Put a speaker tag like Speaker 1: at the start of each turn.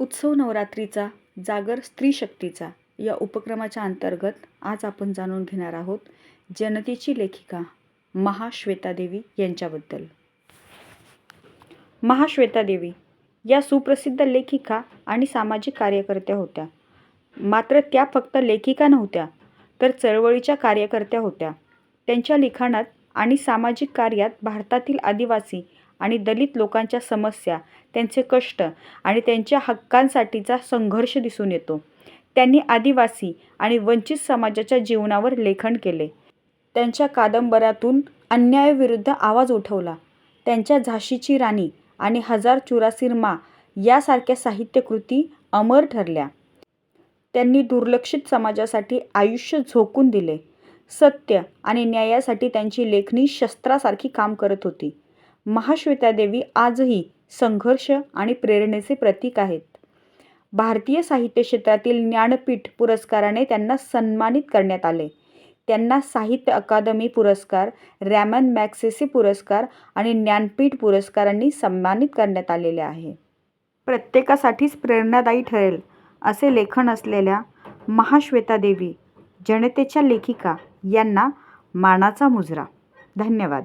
Speaker 1: उत्सव नवरात्रीचा जागर स्त्री शक्तीचा या उपक्रमाच्या अंतर्गत आज आपण जाणून घेणार आहोत जनतेची लेखिका महाश्वेतादेवी यांच्याबद्दल. महाश्वेतादेवी या सुप्रसिद्ध लेखिका आणि सामाजिक कार्यकर्त्या होत्या. मात्र त्या फक्त लेखिका नव्हत्या तर चळवळीच्या कार्यकर्त्या होत्या. त्यांच्या लिखाणात आणि सामाजिक कार्यात भारतातील आदिवासी आणि दलित लोकांच्या समस्या त्यांचे कष्ट आणि त्यांच्या हक्कांसाठीचा संघर्ष दिसून येतो. त्यांनी आदिवासी आणि वंचित समाजाच्या जीवनावर लेखन केले. त्यांच्या कादंबऱ्यातून अन्यायाविरुद्ध आवाज उठवला. त्यांच्या झाशीची राणी आणि हजार चुरासीर मा यासारख्या साहित्यकृती अमर ठरल्या. त्यांनी दुर्लक्षित समाजासाठी आयुष्य झोकून दिले. सत्य आणि न्यायासाठी त्यांची लेखणी शस्त्रासारखी काम करत होती. महाश्वेता देवी आजही संघर्ष आणि प्रेरणेचे प्रतीक आहेत. भारतीय साहित्य क्षेत्रातील ज्ञानपीठ पुरस्काराने त्यांना सन्मानित करण्यात आले. त्यांना साहित्य अकादमी पुरस्कार रॅमन मॅक्सेसी पुरस्कार आणि ज्ञानपीठ पुरस्कारांनी सन्मानित करण्यात आलेले आहे. प्रत्येकासाठीच प्रेरणादायी ठरेल असे लेखन असलेल्या महाश्वेता देवी जनतेच्या लेखिका यांना मानाचा मुजरा. धन्यवाद.